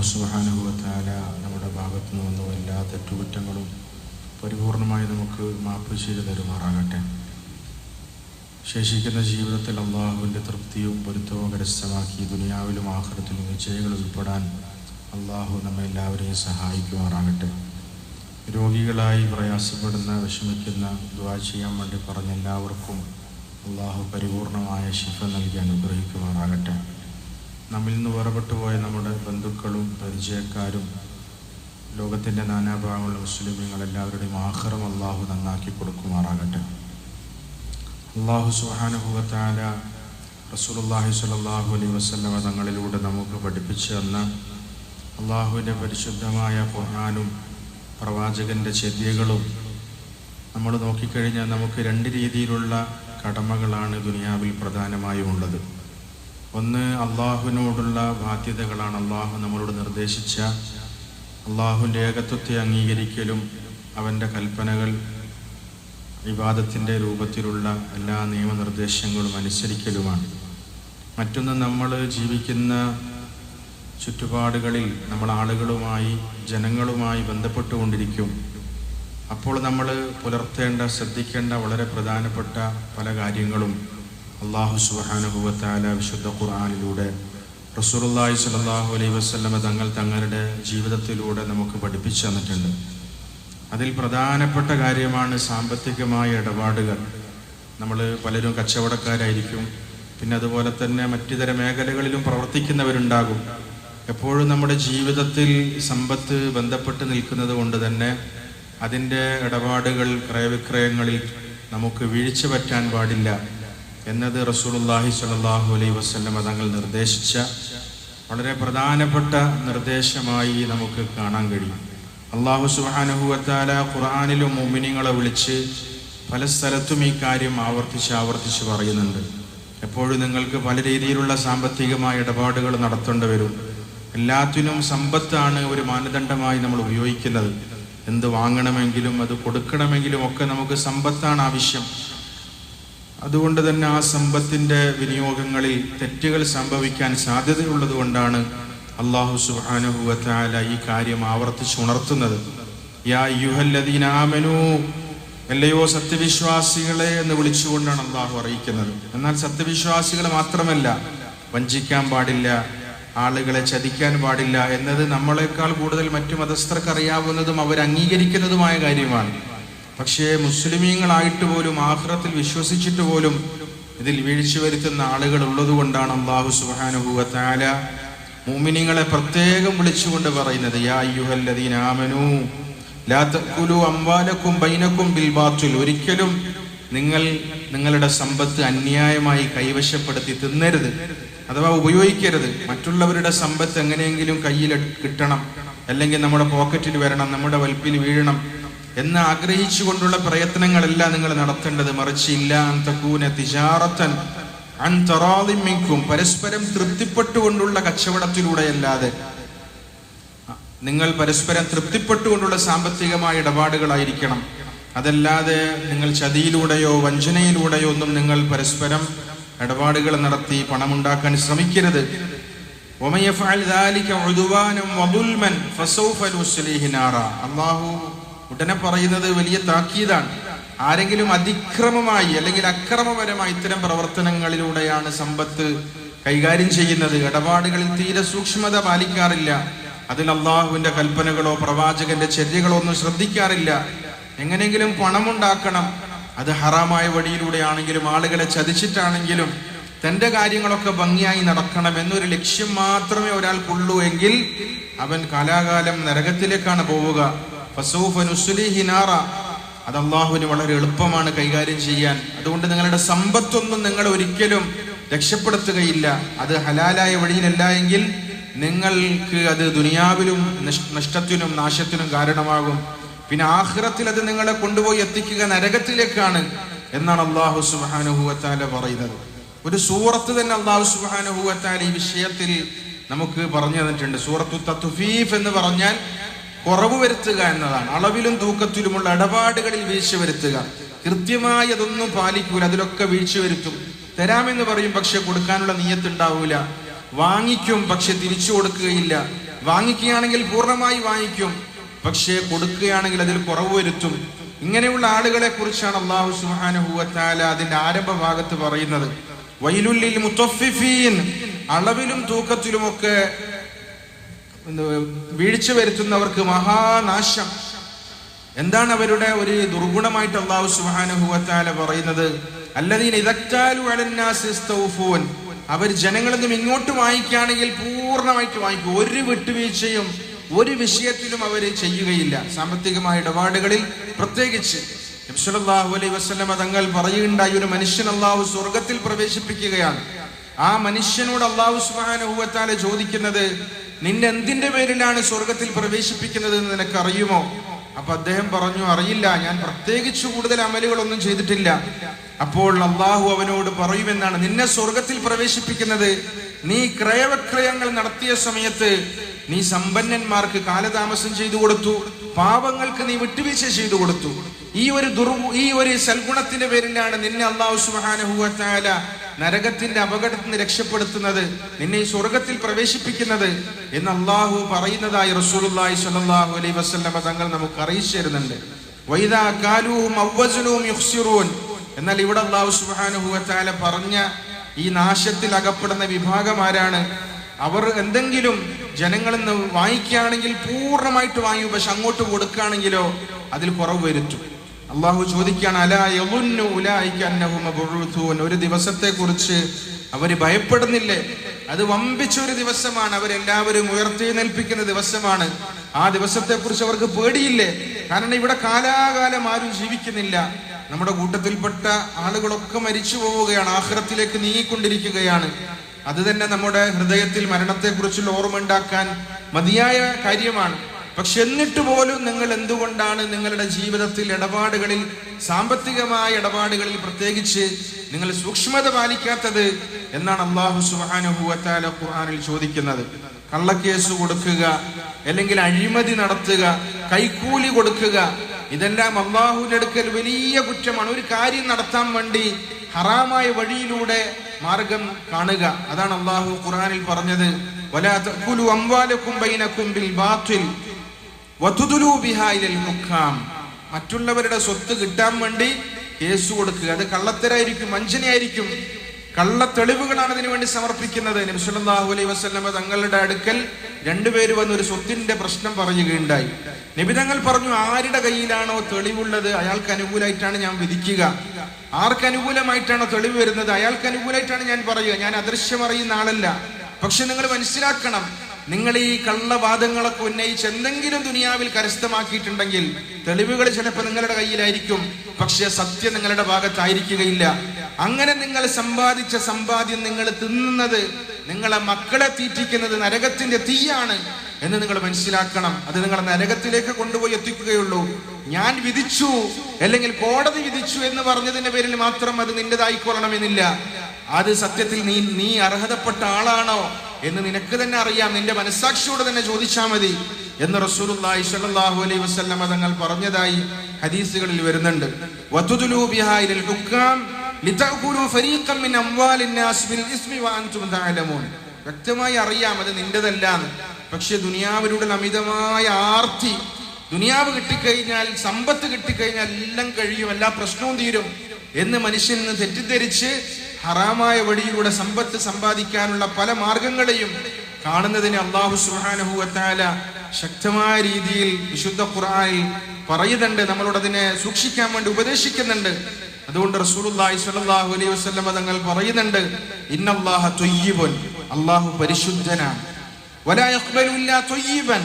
അള്ളാഹു സുബാനുഭവത്താല നമ്മുടെ ഭാഗത്തു നിന്ന് വന്ന എല്ലാ തെറ്റുകുറ്റങ്ങളും പരിപൂർണമായി നമുക്ക് മാപ്പ് ചെയ്ത് തരുമാറാകട്ടെ. ശേഷിക്കുന്ന ജീവിതത്തിൽ അള്ളാഹുവിന്റെ തൃപ്തിയും പൊരുത്തവും കരസ്ഥമാക്കി ദുനിയാവിലും ആഹ്റത്തിലും വിജയങ്ങൾ ഉൾപ്പെടാൻ അള്ളാഹു നമ്മെ എല്ലാവരെയും സഹായിക്കുമാറാകട്ടെ. രോഗികളായി പ്രയാസപ്പെടുന്ന വിഷമിക്കുന്ന ദ്വാ ചെയ്യാൻ വേണ്ടി പറഞ്ഞ എല്ലാവർക്കും അള്ളാഹു പരിപൂർണമായ ശിഫ നൽകി അനുഗ്രഹിക്കുമാറാകട്ടെ. നമ്മിൽ നിന്ന് വേറപ്പെട്ടു പോയ നമ്മുടെ ബന്ധുക്കളും പരിചയക്കാരും ലോകത്തിന്റെ നാനാഭാഗങ്ങളിലെ മുസ്ലിമീങ്ങൾ എല്ലാവരുടെയും ആഹ്റം അള്ളാഹു നന്നാക്കി കൊടുക്കുമാറാകട്ടെ. അള്ളാഹു സുഹാനുഭവത്താല റസൂലുള്ളാഹി സ്വല്ലല്ലാഹു അലൈഹി വസല്ലമ തങ്ങളിലൂടെ നമുക്ക് പഠിപ്പിച്ചു തന്ന അള്ളാഹുവിന്റെ പരിശുദ്ധമായ ഖുർആാനും പ്രവാചകന്റെ ചെദ്യകളും നമ്മൾ നോക്കിക്കഴിഞ്ഞാൽ നമുക്ക് രണ്ട് രീതിയിലുള്ള കടമകളാണ് ദുനിയാവിൽ പ്രധാനമായും ഉള്ളത്. ഒന്ന് അള്ളാഹുവിനോടുള്ള ബാധ്യതകളാണ്. അള്ളാഹു നമ്മളോട് നിർദ്ദേശിച്ച അള്ളാഹുവിന്റെ ഏകത്വത്തെ അംഗീകരിക്കലും അവന്റെ കൽപ്പനകൾ വിവാദത്തിന്റെ രൂപത്തിലുള്ള എല്ലാ നിയമനിർദ്ദേശങ്ങളും അനുസരിക്കലുമാണ്. മറ്റൊന്ന് നമ്മൾ ജീവിക്കുന്ന ചുറ്റുപാടുകളിൽ നമ്മൾ ആളുകളുമായി ജനങ്ങളുമായി ബന്ധപ്പെട്ടുകൊണ്ടിരിക്കും. അപ്പോൾ നമ്മൾ പുലർത്തേണ്ട ശ്രദ്ധിക്കേണ്ട വളരെ പ്രധാനപ്പെട്ട പല കാര്യങ്ങളും അള്ളാഹു സുബാനുഭവത്താല വിശുദ്ധ ഖുർആാനിലൂടെ റസൂലുള്ളാഹി സ്വല്ലല്ലാഹു അലൈ വസല്ലമ തങ്ങൾ തങ്ങളുടെ ജീവിതത്തിലൂടെ നമുക്ക് പഠിപ്പിച്ചു തന്നിട്ടുണ്ട്. അതിൽ പ്രധാനപ്പെട്ട കാര്യമാണ് സാമ്പത്തികമായ ഇടപാടുകൾ. നമ്മൾ പലരും കച്ചവടക്കാരായിരിക്കും. പിന്നെ അതുപോലെ തന്നെ മറ്റുതര മേഖലകളിലും പ്രവർത്തിക്കുന്നവരുണ്ടാകും. എപ്പോഴും നമ്മുടെ ജീവിതത്തിൽ സമ്പത്ത് ബന്ധപ്പെട്ട് നിൽക്കുന്നത് കൊണ്ട് തന്നെ അതിന്റെ ഇടപാടുകൾ ക്രയവിക്രയങ്ങളിൽ നമുക്ക് വീഴ്ച പറ്റാൻ പാടില്ല. എന്നത് റസൂലുള്ളാഹി സ്വല്ലല്ലാഹു അലൈ വസല്ലമ തങ്ങൾ നിർദ്ദേശിച്ച വളരെ പ്രധാനപ്പെട്ട നിർദ്ദേശമായി നമുക്ക് കാണാൻ കഴിയും. അള്ളാഹു സുഹാനുഭവത്താല ഖുർആാനിലും മുമിനിങ്ങളെ വിളിച്ച് പല സ്ഥലത്തും ഈ കാര്യം ആവർത്തിച്ച് ആവർത്തിച്ച് പറയുന്നുണ്ട്. എപ്പോഴും നിങ്ങൾക്ക് പല രീതിയിലുള്ള സാമ്പത്തികമായ ഇടപാടുകൾ നടത്തേണ്ടി വരും. എല്ലാത്തിനും സമ്പത്താണ് ഒരു മാനദണ്ഡമായി നമ്മൾ ഉപയോഗിക്കുന്നത്. എന്ത് വാങ്ങണമെങ്കിലും അത് കൊടുക്കണമെങ്കിലും ഒക്കെ നമുക്ക് സമ്പത്താണ് ആവശ്യം. അതുകൊണ്ട് തന്നെ ആ സമ്പത്തിന്റെ വിനിയോഗങ്ങളിൽ തെറ്റുകൾ സംഭവിക്കാൻ സാധ്യതയുള്ളത് കൊണ്ടാണ് അള്ളാഹു സുബാനുഹുവല ഈ കാര്യം ആവർത്തിച്ച് ഉണർത്തുന്നത്. യാ യുഹല്ലദീനാമനു എല്ലയോ സത്യവിശ്വാസികളെ എന്ന് വിളിച്ചുകൊണ്ടാണ് അള്ളാഹു അറിയിക്കുന്നത്. എന്നാൽ സത്യവിശ്വാസികളെ മാത്രമല്ല വഞ്ചിക്കാൻ പാടില്ല ആളുകളെ ചതിക്കാൻ പാടില്ല എന്നത് നമ്മളെക്കാൾ കൂടുതൽ മറ്റു മതസ്ഥർക്ക് അറിയാവുന്നതും അവർ അംഗീകരിക്കുന്നതുമായ കാര്യമാണ്. പക്ഷേ മുസ്ലിമീങ്ങളായിട്ട് പോലും ആഹ്റത്തിൽ വിശ്വസിച്ചിട്ട് പോലും ഇതിൽ വീഴ്ച വരുത്തുന്ന ആളുകൾ ഉള്ളത് കൊണ്ടാണ് അള്ളാഹു സുബാനുഭൂവ താല മൂമിനിങ്ങളെ പ്രത്യേകം വിളിച്ചുകൊണ്ട് പറയുന്നത് ബൈനക്കും ബിൽ ബാത്തുൽ. ഒരിക്കലും നിങ്ങൾ നിങ്ങളുടെ സമ്പത്ത് അന്യായമായി കൈവശപ്പെടുത്തി തിന്നരുത് അഥവാ ഉപയോഗിക്കരുത്. മറ്റുള്ളവരുടെ സമ്പത്ത് എങ്ങനെയെങ്കിലും കയ്യിൽ കിട്ടണം അല്ലെങ്കിൽ നമ്മുടെ പോക്കറ്റിൽ വരണം നമ്മുടെ വൽപ്പിൽ വീഴണം എന്ന് ആഗ്രഹിച്ചുകൊണ്ടുള്ള പ്രയത്നങ്ങളല്ല നിങ്ങൾ നടത്തേണ്ടത് മറിച്ച് ഇല്ല പരസ്പരം തൃപ്തിപ്പെട്ടുകൊണ്ടുള്ള കച്ചവടത്തിലൂടെയല്ലാതെ നിങ്ങൾ പരസ്പരം തൃപ്തിപ്പെട്ടുകൊണ്ടുള്ള സാമ്പത്തികമായ ഇടപാടുകളായിരിക്കണം. അതല്ലാതെ നിങ്ങൾ ചതിയിലൂടെയോ വഞ്ചനയിലൂടെയോ ഒന്നും നിങ്ങൾ പരസ്പരം ഇടപാടുകൾ നടത്തി പണമുണ്ടാക്കാൻ ശ്രമിക്കരുത്. അള്ളാഹു ഉടനെ പറയുന്നത് വലിയ താക്കീതാണ്. ആരെങ്കിലും അതിക്രമമായി അല്ലെങ്കിൽ അക്രമപരമായി ഇത്തരം പ്രവർത്തനങ്ങളിലൂടെയാണ് സമ്പത്ത് കൈകാര്യം ചെയ്യുന്നത്. ഇടപാടുകളിൽ തീരെ സൂക്ഷ്മത പാലിക്കാറില്ല. അതിൽ അള്ളാഹുവിന്റെ കൽപ്പനകളോ പ്രവാചകന്റെ ചര്യകളോ ഒന്നും ശ്രദ്ധിക്കാറില്ല. എങ്ങനെയെങ്കിലും പണമുണ്ടാക്കണം. അത് ഹറാമായ വഴിയിലൂടെയാണെങ്കിലും ആളുകളെ ചതിച്ചിട്ടാണെങ്കിലും തന്റെ കാര്യങ്ങളൊക്കെ ഭംഗിയായി നടക്കണം എന്നൊരു ലക്ഷ്യം മാത്രമേ ഒരാൾക്കുള്ളൂ എങ്കിൽ അവൻ കാലാകാലം നരകത്തിലേക്കാണ് പോവുക. അത് വളരെ എളുപ്പമാണ് കൈകാര്യം ചെയ്യാൻ. അതുകൊണ്ട് നിങ്ങളുടെ സമ്പത്തൊന്നും നിങ്ങൾ ഒരിക്കലും രക്ഷപ്പെടുത്തുകയില്ല. അത് ഹലാലായ വഴിയിലല്ല എങ്കിൽ നിങ്ങൾക്ക് അത് ദുനിയാവിലും നഷ്ടത്തിനും നാശത്തിനും കാരണമാകും. പിന്നെ ആഹ്റത്തിൽ അത് നിങ്ങളെ കൊണ്ടുപോയി എത്തിക്കുക നരകത്തിലേക്കാണ് എന്നാണ് അള്ളാഹു സുബാനുഹൂവത്താല പറയുന്നത്. ഒരു സൂറത്ത് തന്നെ അള്ളാഹു സുബാനുഹൂവത്താല ഈ വിഷയത്തിൽ നമുക്ക് പറഞ്ഞു തന്നിട്ടുണ്ട്. സൂറത്തു തത്തുഫീഫ് എന്ന് പറഞ്ഞാൽ കുറവ് വരുത്തുക എന്നതാണ്. അളവിലും തൂക്കത്തിലുമുള്ള ഇടപാടുകളിൽ വീഴ്ച വരുത്തുക. കൃത്യമായി അതൊന്നും പാലിക്കൂല അതിലൊക്കെ വീഴ്ച വരുത്തും. തരാമെന്ന് പറയും പക്ഷെ കൊടുക്കാനുള്ള നീയത്ത് ഉണ്ടാവൂല വാങ്ങിക്കും പക്ഷെ തിരിച്ചു കൊടുക്കുകയില്ല. വാങ്ങിക്കുകയാണെങ്കിൽ പൂർണമായി വാങ്ങിക്കും പക്ഷേ കൊടുക്കുകയാണെങ്കിൽ അതിൽ കുറവ് വരുത്തും. ഇങ്ങനെയുള്ള ആളുകളെ കുറിച്ചാണ് അള്ളാഹു സുഹാനുഹൂവത്താല അതിന്റെ ആരംഭ ഭാഗത്ത് പറയുന്നത്. വൈലുല്ലിൽ മുത്തഫിഫീൻ അളവിലും തൂക്കത്തിലുമൊക്കെ വീഴ്ച വരുത്തുന്നവർക്ക് മഹാനാശം. എന്താണ് അവരുടെ ഒരു ദുർഗുണമായിട്ട് അള്ളാഹു സുബാനുഭവത്താല പറയുന്നത്? അല്ലതീൻ ഇസ്തൗഫൂൻ. അവർ ജനങ്ങളിൽ നിന്നും ഇങ്ങോട്ട് വാങ്ങിക്കുകയാണെങ്കിൽ പൂർണമായിട്ട് വാങ്ങിക്കും ഒരു വിട്ടുവീഴ്ചയും ഒരു വിഷയത്തിലും അവർ ചെയ്യുകയില്ല. സാമ്പത്തികമായ ഇടപാടുകളിൽ പ്രത്യേകിച്ച് നബ്സലാഹു അലൈ വസല്ലമ തങ്ങൾ പറയുകയുണ്ടായി ഒരു മനുഷ്യൻ അള്ളാഹു സ്വർഗത്തിൽ പ്രവേശിപ്പിക്കുകയാണ്. ആ മനുഷ്യനോട് അള്ളാഹു സുബാനുഭവത്താല ചോദിക്കുന്നത് നിന്നെ എന്തിന്റെ പേരിലാണ് സ്വർഗത്തിൽ പ്രവേശിപ്പിക്കുന്നത് എന്ന് നിനക്കറിയുമോ? അപ്പൊ അദ്ദേഹം പറഞ്ഞു അറിയില്ല ഞാൻ പ്രത്യേകിച്ച് കൂടുതൽ അമലുകളൊന്നും ചെയ്തിട്ടില്ല. അപ്പോൾ അള്ളാഹു അവനോട് പറയുമെന്നാണ് നിന്നെ സ്വർഗത്തിൽ പ്രവേശിപ്പിക്കുന്നത്. നീ ക്രയവിക്രയങ്ങൾ നടത്തിയ സമയത്ത് നീ സമ്പന്നന്മാർക്ക് കാലതാമസം ചെയ്തു കൊടുത്തു. പാപങ്ങൾക്ക് നീ വിട്ടുവീഴ്ച ചെയ്തു കൊടുത്തു. ഈ ഒരു ദുർ ഈ ഒരു സൽഗുണത്തിന്റെ പേരിലാണ് നിന്നെ അള്ളാഹു സുബാനഹുല നരകത്തിന്റെ അപകടത്തിൽ നിന്ന് രക്ഷപ്പെടുത്തുന്നത് നിന്നെ ഈ സ്വർഗത്തിൽ പ്രവേശിപ്പിക്കുന്നത് എന്ന് അള്ളാഹു പറയുന്നതായി റസൂലുള്ളാഹി സ്വല്ലല്ലാഹു അലൈഹി വസല്ലമ തങ്ങൾ നമുക്ക് അറിയിച്ചു തരുന്നുണ്ട്. എന്നാൽ ഇവിടെ അള്ളാഹു സുബ്ഹാനഹു വതആല പറഞ്ഞ ഈ നാശത്തിൽ അകപ്പെടുന്ന വിഭാഗം ആരാണ്? അവർ എന്തെങ്കിലും ജനങ്ങളിൽ നിന്ന് വാങ്ങിക്കുകയാണെങ്കിൽ പൂർണമായിട്ട് വാങ്ങി പക്ഷെ അങ്ങോട്ട് കൊടുക്കുകയാണെങ്കിലോ അതിൽ കുറവ് വരുത്തും. അള്ളാഹു ചോദിക്കുകയാണ് അലാ ഒരു ദിവസത്തെ കുറിച്ച് അവർ ഭയപ്പെടുന്നില്ലേ? അത് വമ്പിച്ച ഒരു ദിവസമാണ്. അവരെല്ലാവരും ഉയർത്തെഴുന്നേൽപ്പിക്കുന്ന ദിവസമാണ്. ആ ദിവസത്തെ കുറിച്ച് അവർക്ക് പേടിയില്ലേ? കാരണം ഇവിടെ കാലാകാലം ആരും ജീവിക്കുന്നില്ല. നമ്മുടെ കൂട്ടത്തിൽപ്പെട്ട ആളുകളൊക്കെ മരിച്ചു പോവുകയാണ്. ആഹ്റത്തിലേക്ക് നീങ്ങിക്കൊണ്ടിരിക്കുകയാണ്. അത് തന്നെ നമ്മുടെ ഹൃദയത്തിൽ മരണത്തെക്കുറിച്ചുള്ള ഓർമ്മ ഉണ്ടാക്കാൻ മതിയായ കാര്യമാണ്. പക്ഷെ എന്നിട്ട് പോലും നിങ്ങൾ എന്തുകൊണ്ടാണ് നിങ്ങളുടെ ജീവിതത്തിൽ ഇടപാടുകളിൽ സാമ്പത്തികമായ ഇടപാടുകളിൽ പ്രത്യേകിച്ച് നിങ്ങൾ സൂക്ഷ്മത പാലിക്കാത്തത് എന്നാണ് അള്ളാഹു സുബാനുഭൂവത്താല ഖുർആനിൽ ചോദിക്കുന്നത്. കള്ളക്കേസ് കൊടുക്കുക അല്ലെങ്കിൽ അഴിമതി നടത്തുക കൈക്കൂലി കൊടുക്കുക ഇതെല്ലാം അള്ളാഹുവിന്റെ അടുക്കൽ വലിയ കുറ്റമാണ്. ഒരു കാര്യം നടത്താൻ വേണ്ടി ഹറാമായ വഴിയിലൂടെ മാർഗം കാണുക. അതാണ് അള്ളാഹു ഖുർആനിൽ പറഞ്ഞത്. വലാ അംവാലക്കും ബൈനക്കും ബിൽ ബാത്തിൽ വതുദുലു ബിഹാ ഇലൽ ഹുക്കാം മറ്റുള്ളവരുടെ സ്വത്ത് കിട്ടാൻ വേണ്ടി കേസ് കൊടുക്കുക. അത് കള്ളത്തരായിരിക്കും വഞ്ചനയായിരിക്കും. കള്ള തെളിവുകളാണ് അതിനു വേണ്ടി സമർപ്പിക്കുന്നത്. നബി സല്ലല്ലാഹു അലൈഹി വസല്ലമ തങ്ങളുടെ അടുക്കൽ രണ്ടുപേര് വന്ന് ഒരു സ്വത്തിന്റെ പ്രശ്നം പറയുകയുണ്ടായി. നിബിതങ്ങൾ പറഞ്ഞു ആരുടെ കയ്യിലാണോ തെളിവുള്ളത്? അയാൾക്ക് അനുകൂലമായിട്ടാണ് ഞാൻ വിധിക്കുക. ആർക്ക് അനുകൂലമായിട്ടാണോ തെളിവ് വരുന്നത്? അയാൾക്ക് അനുകൂലമായിട്ടാണ് ഞാൻ പറയുക. ഞാൻ അദൃശ്യമറിയുന്ന ആളല്ല. പക്ഷെ നിങ്ങൾ മനസ്സിലാക്കണം നിങ്ങൾ ഈ കള്ളവാദങ്ങളൊക്കെ ഉന്നയിച്ച് എന്തെങ്കിലും ദുനിയാവിൽ കരസ്ഥമാക്കിയിട്ടുണ്ടെങ്കിൽ തെളിവുകൾ ചിലപ്പോൾ നിങ്ങളുടെ കയ്യിലായിരിക്കും. പക്ഷെ സത്യം നിങ്ങളുടെ ഭാഗത്തായിരിക്കുകയില്ല. അങ്ങനെ നിങ്ങൾ സമ്പാദിച്ച സമ്പാദ്യം നിങ്ങൾ തിന്നുന്നത് നിങ്ങളെ മക്കളെ തീറ്റിക്കുന്നത് നരകത്തിന്റെ തീയാണ് എന്ന് നിങ്ങൾ മനസ്സിലാക്കണം. അത് നിങ്ങളെ നരകത്തിലേക്ക് കൊണ്ടുപോയി എത്തിക്കുകയുള്ളൂ. ഞാൻ വിധിച്ചു അല്ലെങ്കിൽ കോടതി വിധിച്ചു എന്ന് പറഞ്ഞതിന്റെ പേരിൽ മാത്രം അത് നിന്റേതായിക്കൊള്ളണമെന്നില്ല. അത് സത്യത്തിൽ നീ നീ അർഹതപ്പെട്ട ആളാണോ? എന്ന് നിനക്ക് തന്നെ അറിയാം. നിന്റെ മനസ്സാക്ഷിയോട് തന്നെ ചോദിച്ചാൽ മതി. എന്ന് റസൂലുള്ളാഹി സ്വല്ലല്ലാഹു അലൈഹി വസല്ലമ തങ്ങൾ പറഞ്ഞതായി ഹദീസുകളിൽ വരുന്നുണ്ട്. വതുദുലു ബിഹാ ഹുക്കാം ലിതഅകുലു ഫരീഖൻ മിൻ അംവാലിൻ നാസ് ബിൽ ഇസ്മി വഅൻതും തഅലമൂൻ. വ്യക്തമായി അറിയാം അത് നിന്റെതല്ല പക്ഷെ ദുനിയാവിലൂടെ അമിതമായ ആർത്തി ദുനിയാവ് കിട്ടിക്കഴിഞ്ഞാൽ സമ്പത്ത് കിട്ടിക്കഴിഞ്ഞാൽ എല്ലാം കഴിയും എല്ലാ പ്രശ്നവും തീരും എന്ന് മനുഷ്യൻ തെറ്റിദ്ധരിച്ച് ഹറാമായ വഴിയിലൂടെ സമ്പത്ത് സമ്പാദിക്കാനുള്ള പല മാർഗങ്ങളെയും കാണുന്നതിന് അള്ളാഹു സുബ്ഹാനഹു വതആല ശക്തമായ രീതിയിൽ വിശുദ്ധ ഖുറായി പറയുന്നുണ്ട് നമ്മളോട് അതിനെ സൂക്ഷിക്കാൻ വേണ്ടി ഉപദേശിക്കുന്നുണ്ട്. അതുകൊണ്ട് റസൂലുള്ളാഹി സ്വല്ലല്ലാഹു അലൈഹി വസല്ലം തങ്ങൾ പറയുന്നുണ്ട് ഇന്നല്ലാഹ ത്വയ്യിബുൻ അള്ളാഹു പരിശുദ്ധനാണ് വലാ യഖ്ബലു ഇല്ലാ ത്വയ്യിബൻ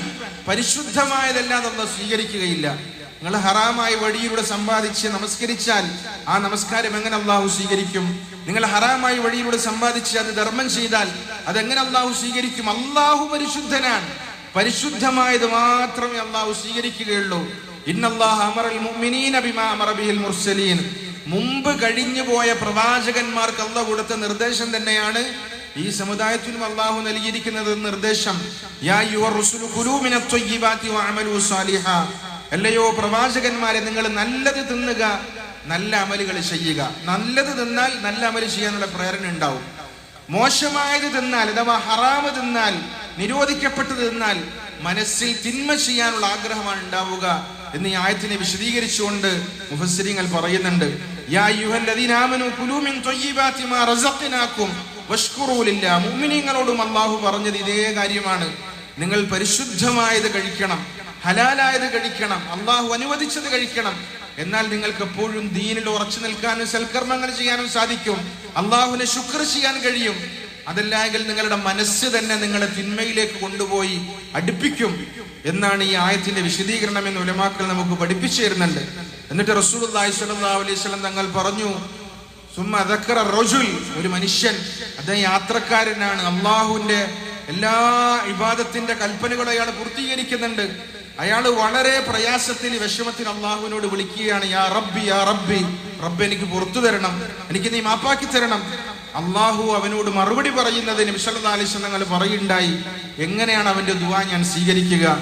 പരിശുദ്ധമായതല്ലാതെ അള്ളാഹ് സ്വീകരിക്കുകയില്ല. നിങ്ങൾ ഹറാമായ വഴിയിലൂടെ സമ്പാദിച്ച് നമസ്കരിച്ചാൽ ആ നമസ്കാരം എങ്ങനെ അള്ളാഹു സ്വീകരിക്കും? നിങ്ങൾ ഹറാമായ വഴിയിലൂടെ സമ്പാദിച്ച് അത് ധർമ്മം ചെയ്താൽ അതെങ്ങനെ അള്ളാഹു സ്വീകരിക്കും? അള്ളാഹു പരിശുദ്ധനാണ്. പരിശുദ്ധമായത് മാത്രമേ അള്ളാഹു സ്വീകരിക്കുകയുള്ളൂ. മുർസലീൻ. മുമ്പ് കഴിഞ്ഞു പോയ പ്രവാചകന്മാർക്ക് അള്ളാഹു കൊടുത്ത നിർദ്ദേശം തന്നെയാണ് ഈ സമുദായത്തിനും അള്ളാഹു നൽകിയിരിക്കുന്നത് നിർദ്ദേശം. അല്ലയോ പ്രവാചകന്മാരെ നിങ്ങൾ നല്ലത് തിന്നുക. നല്ല അമലുകൾ ചെയ്യുക. നല്ലത് തിന്നാൽ നല്ല അമൽ ചെയ്യാനുള്ള പ്രേരണ ഉണ്ടാവും. മോശമായത് തിന്നാൽ അഥവാ ഹറാമ് തിന്നാൽ നിരോധിക്കപ്പെട്ടത് തിന്നാൽ മനസ്സിൽ തിന്മ ചെയ്യാനുള്ള ആഗ്രഹമാണ് ഉണ്ടാവുക എന്ന് ഈ ആയത്തിനെ വിശദീകരിച്ചുകൊണ്ട് മുഫസ്സിരിങ്ങൾ പറയുന്നുണ്ട്. യാ അള്ളാഹു മാ അല്ലാഹു പറഞ്ഞത് ഇതേ കാര്യമാണ്. നിങ്ങൾ പരിശുദ്ധമായത് കഴിക്കണം. ഹലാലായത് കഴിക്കണം അള്ളാഹു അനുവദിച്ചത് കഴിക്കണം. എന്നാൽ നിങ്ങൾക്ക് എപ്പോഴും ദീനിൽ ഉറച്ചു നിൽക്കാനും സൽക്കർമ്മങ്ങൾ ചെയ്യാനും സാധിക്കും. അള്ളാഹുവിനെ ശുക്ർ ചെയ്യാൻ കഴിയും. അതല്ലെങ്കിൽ നിങ്ങളുടെ മനസ്സ് തന്നെ നിങ്ങളെ തിന്മയിലേക്ക് കൊണ്ടുപോയി അടുപ്പിക്കും. എന്നാണ് ഈ ആയത്തിന്റെ വിശദീകരണം എന്ന് ഉലമാക്കൾ നമുക്ക് പഠിപ്പിച്ചു തരുന്നുണ്ട്. എന്നിട്ട് റസൂൽ അലൈഹി തങ്ങൾ പറഞ്ഞു സുമ്മ അദക്കറ റജുൽ ഒരു മനുഷ്യൻ അദ്ദേഹം യാത്രക്കാരനാണ്. അള്ളാഹുവിന്റെ എല്ലാ വിവാദത്തിന്റെ കൽപ്പനകളും അയാൾ പൂർത്തീകരിക്കുന്നുണ്ട്. അയാൾ വളരെ പ്രയാസത്തിൽ വിഷമത്തിൽ അള്ളാഹുവിനോട് വിളിക്കുകയാണ് യാ റബ്ബി യാ റബ്ബി റബ്ബ് എനിക്ക് പുറത്തു തരണം എനിക്ക് നീ മാപ്പാക്കി തരണം. അള്ളാഹു അവനോട് മറുപടി പറയുന്നതിന് വിശലത അലിസ്വലങ്ങൾ പറയുണ്ടായി. എങ്ങനെയാണ് അവന്റെ ദുവാ ഞാൻ സ്വീകരിക്കുക?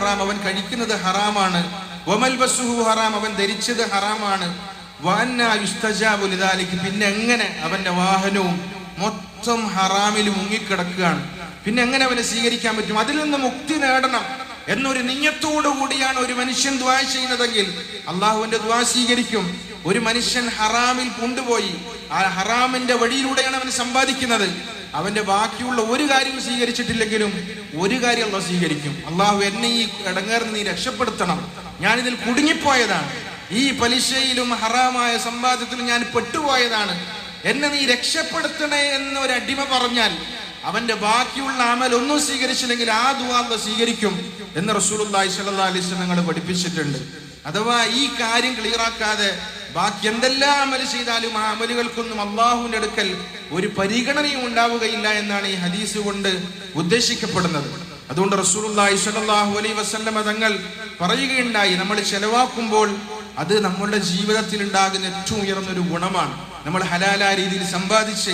ഹറാം അവൻ കഴിക്കുന്നത് ഹറാമാണ്. ഹറാം അവൻ ധരിച്ചത് ഹറാമാണ്. പിന്നെ എങ്ങനെ അവന്റെ വാഹനവും മൊത്തം ഹറാമിൽ മുങ്ങിക്കിടക്കുകയാണ്. പിന്നെ എങ്ങനെ അവനെ സ്വീകരിക്കാൻ പറ്റും? അതിൽ നിന്ന് മുക്തി നേടണം. എന്നൊരു നിയത്തോടു കൂടിയാണ് ഒരു മനുഷ്യൻ ദ്വാ ചെയ്യുന്നതെങ്കിൽ അള്ളാഹുവിന്റെ ദ്വാ സ്വീകരിക്കും. ഒരു മനുഷ്യൻ ഹറാമിൽ കൊണ്ടുപോയി ആ ഹറാമിന്റെ വഴിയിലൂടെയാണ് അവൻ സമ്പാദിക്കുന്നത്. അവന്റെ ബാക്കിയുള്ള ഒരു കാര്യവും സ്വീകരിച്ചിട്ടില്ലെങ്കിലും ഒരു കാര്യം അള്ളാഹ് സ്വീകരിക്കും. അള്ളാഹു എന്നെ ഈ ഇടങ്ങേറിന് നീ രക്ഷപ്പെടുത്തണം. ഞാനിതിൽ കുടുങ്ങിപ്പോയതാണ്. ഈ പലിശയിലും ഹറാമായ സമ്പാദ്യത്തിലും ഞാൻ പെട്ടുപോയതാണ്. എന്നെ നീ രക്ഷപ്പെടുത്തണേ എന്നൊരു അടിമ പറഞ്ഞാൽ അവന്റെ ബാക്കിയുള്ള അമൽ ഒന്നും സ്വീകരിച്ചില്ലെങ്കിൽ ആ ദുവാന്ത സ്വീകരിക്കും എന്ന് അലൈഹി വസല്ലം ഞങ്ങൾ പഠിപ്പിച്ചിട്ടുണ്ട്. അഥവാ ഈ കാര്യം ക്ലിയറാക്കാതെ ബാക്കി എന്തെല്ലാം അമൽ ചെയ്താലും ആ അമലുകൾക്കൊന്നും അള്ളാഹുവിന്റെ അടുക്കൽ ഒരു പരിഗണനയും ഉണ്ടാവുകയില്ല എന്നാണ് ഈ ഹദീസ് കൊണ്ട് ഉദ്ദേശിക്കപ്പെടുന്നത്. അതുകൊണ്ട് റസൂലുള്ളാഹി സ്വല്ലല്ലാഹു അലൈഹി വസല്ലമ തങ്ങൾ പറയുകയുണ്ടായി. നമ്മൾ ചെലവാക്കുമ്പോൾ അത് നമ്മളുടെ ജീവിതത്തിൽ ഉണ്ടാകുന്ന ഏറ്റവും ഉയർന്ന ഒരു ഗുണമാണ്. നമ്മൾ ഹലാലായ രീതിയിൽ സമ്പാദിച്ച്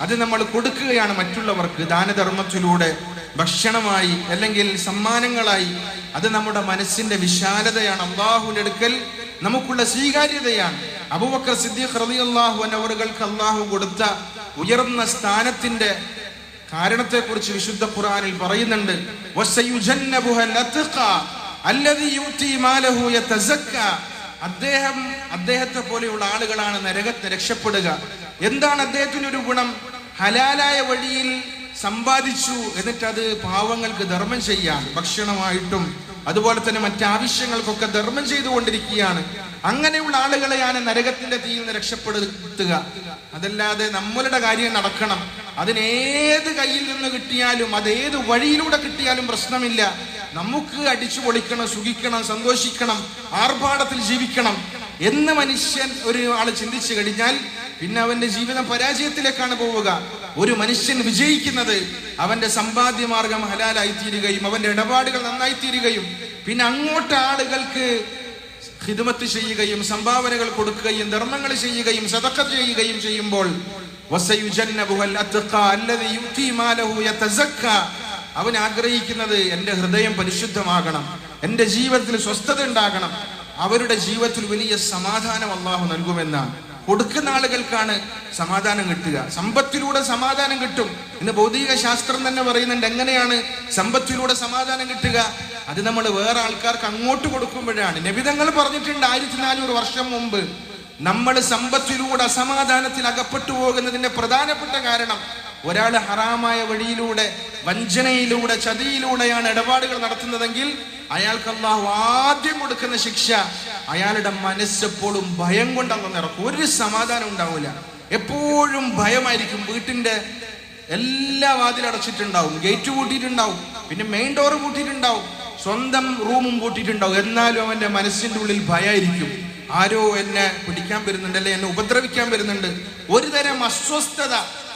അത് നമ്മൾ കൊടുക്കുകയാണ് മറ്റുള്ളവർക്ക് ദാനധർമ്മത്തിലൂടെ ഭക്ഷണമായി അല്ലെങ്കിൽ സമ്മാനങ്ങളായി. അത് നമ്മുടെ മനസ്സിന്റെ വിശാലതയാണ്. അള്ളാഹുവിന്റെ അടുക്കൽ നമുക്കുള്ള സ്വീകാര്യതയാണ്. അബൂബക്കർ സിദ്ദീഖ് അള്ളാഹു അനവറുകൾക്ക് അള്ളാഹു കൊടുത്ത ഉയർന്ന സ്ഥാനത്തിന്റെ കാരണത്തെക്കുറിച്ച് വിശുദ്ധ ഖുർആനിൽ പറയുന്നുണ്ട്. വസയുജന്നബുഹ അത്ഖ അല്ലദി യുതി മാലഹു യതസക്ക അദ്ദേഹം അദ്ദേഹത്തെ പോലെയുള്ള ആളുകളാണ് നരകത്തെ രക്ഷപ്പെടുക. എന്താണ് അദ്ദേഹത്തിന് ഒരു ഗുണം? ഹലാലായ വഴിയിൽ സമ്പാദിച്ചു എന്നിട്ട് അത് പാവങ്ങൾക്ക് ധർമ്മം ചെയ്യാൻ ഭക്ഷണമായിട്ടും അതുപോലെ തന്നെ മറ്റാവശ്യങ്ങൾക്കൊക്കെ ധർമ്മം ചെയ്തുകൊണ്ടിരിക്കുകയാണ്. അങ്ങനെയുള്ള ആളുകളെയാണ് നരകത്തിന്റെ തീയിൽ നിന്ന് രക്ഷപ്പെടുത്തുക. അതല്ലാതെ നമ്മളുടെ കാര്യം നടക്കണം. അതിനേത് കയ്യിൽ നിന്ന് കിട്ടിയാലും അത് ഏത് വഴിയിലൂടെ കിട്ടിയാലും പ്രശ്നമില്ല. നമുക്ക് അടിച്ചു പൊളിക്കണം സുഖിക്കണം സന്തോഷിക്കണം ആർഭാടത്തിൽ ജീവിക്കണം എന്ന് മനുഷ്യൻ ഒരു ആൾ ചിന്തിച്ചു കഴിഞ്ഞാൽ പിന്നെ അവന്റെ ജീവിതം പരാജയത്തിലേക്കാണ് പോവുക. ഒരു മനുഷ്യൻ വിജയിക്കുന്നത് അവന്റെ സമ്പാദ്യ മാർഗം ഹലാലായി തീരുകയും അവന്റെ ഇടപാടുകൾ നന്നായി തീരുകയും പിന്നെ അങ്ങോട്ട് ആളുകൾക്ക് ഹിദമത്ത് ചെയ്യുകയും സംഭാവനകൾ കൊടുക്കുകയും ധർമ്മങ്ങൾ ചെയ്യുകയും സതക്ക ചെയ്യുകയും ചെയ്യുമ്പോൾ അവൻ ആഗ്രഹിക്കുന്നത് എന്റെ ഹൃദയം പരിശുദ്ധമാകണം എന്റെ ജീവിതത്തിൽ സ്വസ്ഥത ഉണ്ടാകണം. അവരുടെ ജീവിതത്തിൽ വലിയ സമാധാനം അള്ളാഹു നൽകുമെന്ന. കൊടുക്കുന്ന ആളുകൾക്കാണ് സമാധാനം കിട്ടുക. സമ്പത്തിലൂടെ സമാധാനം കിട്ടും. ഇന്ന് ഭൗതിക ശാസ്ത്രം തന്നെ പറയുന്നുണ്ട് എങ്ങനെയാണ് സമ്പത്തിലൂടെ സമാധാനം കിട്ടുക? അത് നമ്മൾ വേറെ ആൾക്കാർക്ക് അങ്ങോട്ട് കൊടുക്കുമ്പോഴാണ്. നബിതങ്ങൾ പറഞ്ഞിട്ടുണ്ട് ആയിരത്തി നാനൂറ് വർഷം മുമ്പ്. നമ്മൾ സമ്പത്തിലൂടെ അസമാധാനത്തിൽ അകപ്പെട്ടു പോകുന്നതിന്റെ പ്രധാനപ്പെട്ട കാരണം ഒരാൾ ഹറാമായ വഴിയിലൂടെ വഞ്ചനയിലൂടെ ചതിയിലൂടെയാണ് ഇടപാടുകൾ നടത്തുന്നതെങ്കിൽ അയാൾക്ക് അള്ളാഹു ആദ്യം കൊടുക്കുന്ന ശിക്ഷ അയാളുടെ മനസ്സെപ്പോഴും ഭയം കൊണ്ടങ്ങ് നിറക്കും. ഒരു സമാധാനം ഉണ്ടാവില്ല എപ്പോഴും ഭയമായിരിക്കും. വീട്ടിന്റെ എല്ലാ വാതിലടച്ചിട്ടുണ്ടാവും ഗേറ്റ് കൂട്ടിയിട്ടുണ്ടാവും പിന്നെ മെയിൻ ഡോർ കൂട്ടിയിട്ടുണ്ടാവും സ്വന്തം റൂമും കൂട്ടിയിട്ടുണ്ടാവും എന്നാലും അവന്റെ മനസ്സിന്റെ ഉള്ളിൽ ഭയമായിരിക്കും ആരോ എന്നെ പിടിക്കാൻ വരുന്നുണ്ട് അല്ലെ എന്നെ ഉപദ്രവിക്കാൻ വരുന്നുണ്ട്. ഒരുതരം അസ്വസ്ഥത.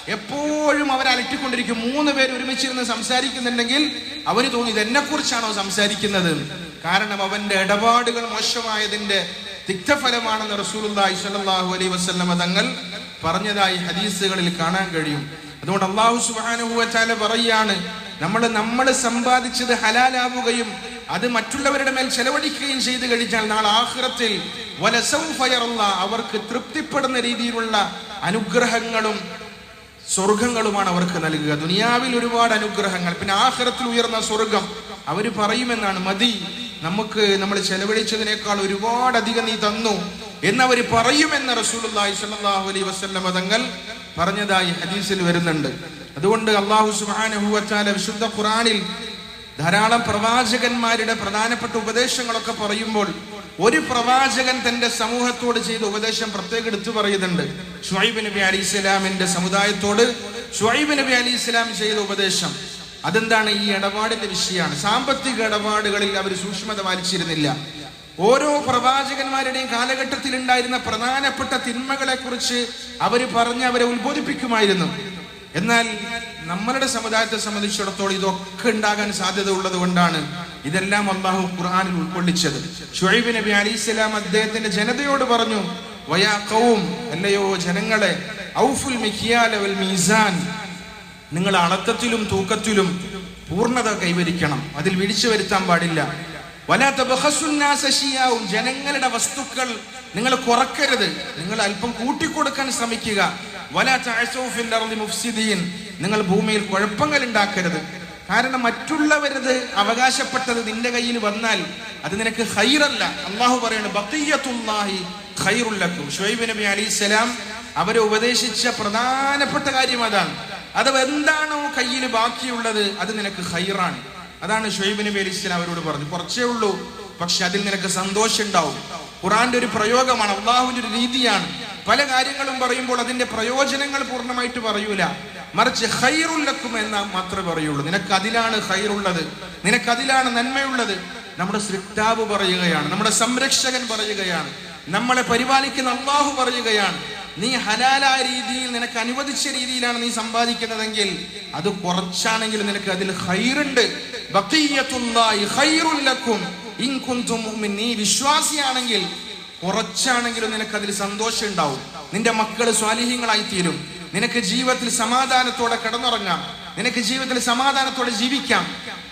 എപ്പോഴും അവർ അലട്ടിക്കൊണ്ടിരിക്കും. മൂന്ന് പേര് ഒരുമിച്ചിരുന്ന് സംസാരിക്കുന്നുണ്ടെങ്കിൽ അവർ തോന്നി ഇത് എന്നെ കുറിച്ചാണോ സംസാരിക്കുന്നത്? കാരണം അവന്റെ ഇടപാടുകൾ മോശമായതിന്റെ തിക്തഫലമാണെന്ന് റസൂലുള്ളാഹി സ്വല്ലല്ലാഹു അലൈഹി വസല്ലമ തങ്ങൾ പറഞ്ഞതായി ഹദീസുകളിൽ കാണാൻ കഴിയും. അതുകൊണ്ട് അള്ളാഹു സുബ്ഹാനഹു വതആല പറയാണ് നമ്മൾ നമ്മൾ സമ്പാദിച്ചത് ഹലാലാവുകയും അത് മറ്റുള്ളവരുടെ മേൽ ചെലവഴിക്കുകയും ചെയ്തു കഴിഞ്ഞാൽ നാളെ യറല്ലാ അവർക്ക് തൃപ്തിപ്പെടുന്ന രീതിയിലുള്ള അനുഗ്രഹങ്ങളും സ്വർഗങ്ങളുമാണ് അവർക്ക് നൽകുക. ദുനിയാവിൽ ഒരുപാട് അനുഗ്രഹങ്ങൾ. പിന്നെ ആഹ്റത്തിൽ ഉയർന്ന സ്വർഗം അവർ പറയുമെന്നാണ് മതി. നമുക്ക് നമ്മൾ ചെലവഴിച്ചതിനേക്കാൾ ഒരുപാട് അധികം നീ തന്നു എന്നവർ പറയുമെന്ന് റസൂലി സ്വല്ലല്ലാഹു അലൈ വസല്ലം തങ്ങൾ പറഞ്ഞതായി ഹദീസിൽ വരുന്നുണ്ട്. അതുകൊണ്ട് അള്ളാഹു സുഹാൻ വിശുദ്ധ ഖുർആനിൽ ധാരാളം പ്രവാചകന്മാരുടെ പ്രധാനപ്പെട്ട ഉപദേശങ്ങളൊക്കെ പറയുമ്പോൾ ഒരു പ്രവാചകൻ തന്റെ സമൂഹത്തോട് ചെയ്ത ഉപദേശം പ്രത്യേകം എടുത്തു പറയുന്നുണ്ട്. ഷുഹൈബ് നബി അലി ഇസ്ലാമിന്റെ സമുദായത്തോട് ഷുഹൈബ് നബി അലി ഇസ്ലാം ചെയ്ത ഉപദേശം. അതെന്താണ് ഈ ഇടപാടിന്റെ വിഷയമാണ്. സാമ്പത്തിക ഇടപാടുകളിൽ അവർ സൂക്ഷ്മത പാലിച്ചിരുന്നില്ല. ഓരോ പ്രവാചകന്മാരുടെയും കാലഘട്ടത്തിൽ ഉണ്ടായിരുന്ന പ്രധാനപ്പെട്ട തിന്മകളെ കുറിച്ച് അവർ പറഞ്ഞ് അവരെ ഉത്ബോധിപ്പിക്കുമായിരുന്നു. എന്നാൽ നമ്മളുടെ സമുദായത്തെ സംബന്ധിച്ചിടത്തോളം ഇതൊക്കെ ഉണ്ടാകാൻ സാധ്യത ഉള്ളത് കൊണ്ടാണ് ഇതെല്ലാം അള്ളാഹു ഖുർആാനിൽ ഉൾക്കൊള്ളിച്ചത്. ഷുഹൈബ് നബി അലി ഇസ്ലാം അദ്ദേഹത്തിന്റെ ജനതയോട് പറഞ്ഞു വയാ ഖൗം അല്ലയോ ജനങ്ങളെ ഔഫുൽ വൽ മീസാൻ നിങ്ങൾ അളക്കത്തിലും തൂക്കത്തിലും പൂർണത കൈവരിക്കണം അതിൽ വീഴ്ച വരുത്താൻ പാടില്ല. വലാത്ത ജനങ്ങളുടെ വസ്തുക്കൾ നിങ്ങൾ കുറക്കരുത് നിങ്ങൾ അല്പം കൂട്ടിക്കൊടുക്കാൻ ശ്രമിക്കുക നിങ്ങൾ ഭൂമിയിൽ കുഴപ്പങ്ങൾ ഉണ്ടാക്കരുത്. കാരണം മറ്റുള്ളവരത് അവകാശപ്പെട്ടത് നിന്റെ കയ്യിൽ വന്നാൽ അത് നിനക്ക് ഹൈറല്ല അള്ളാഹു പറയാണ് നബി അലൈഹിസ്സലാം അവരെ ഉപദേശിച്ച പ്രധാനപ്പെട്ട കാര്യം അതാണ്. അത് എന്താണോ കയ്യിൽ ബാക്കിയുള്ളത് അത് നിനക്ക് ഹൈറാണ് അതാണ് ഷുഹൈബ് നബി അലി ഇസ്ലാം അവരോട് പറഞ്ഞു കുറച്ചേ ഉള്ളൂ പക്ഷെ അതിൽ നിനക്ക് സന്തോഷം ഉണ്ടാവും ഖുറാന്റെ ഒരു പ്രയോഗമാണ് അള്ളാഹുവിന്റെ ഒരു രീതിയാണ്. പല കാര്യങ്ങളും പറയുമ്പോൾ അതിന്റെ പ്രയോജനങ്ങൾ പൂർണമായിട്ട് പറയൂല. മറിച്ച് ഹൈറുല്ലക്കും എന്ന് മാത്രമേ പറയുള്ളൂ. നിനക്ക് അതിലാണ് ഹൈറുള്ളത് നിനക്ക് അതിലാണ് നന്മയുള്ളത്. നമ്മുടെ സൃഷ്ടാവ് പറയുകയാണ്. നമ്മുടെ സംരക്ഷകൻ പറയുകയാണ്. നമ്മളെ പരിപാലിക്കുന്ന അള്ളാഹു പറയുകയാണ്. നീ ഹലാലായ രീതിയിൽ നിനക്ക് അനുവദിച്ച രീതിയിലാണ് നീ സമ്പാദിക്കുന്നതെങ്കിൽ അത് കുറച്ചാണെങ്കിൽ നിനക്ക് അതിൽ ഹൈറുണ്ട് നീ വിശ്വാസിയാണെങ്കിൽ കുറച്ചാണെങ്കിലും നിനക്ക് അതിൽ സന്തോഷം ഉണ്ടാവും നിന്റെ മക്കൾ സ്വാലിഹ്യങ്ങളായി തീരും നിനക്ക് ജീവിതത്തിൽ സമാധാനത്തോടെ കിടന്നുറങ്ങാം. നിനക്ക് ജീവിതത്തിൽ സമാധാനത്തോടെ ജീവിക്കാം.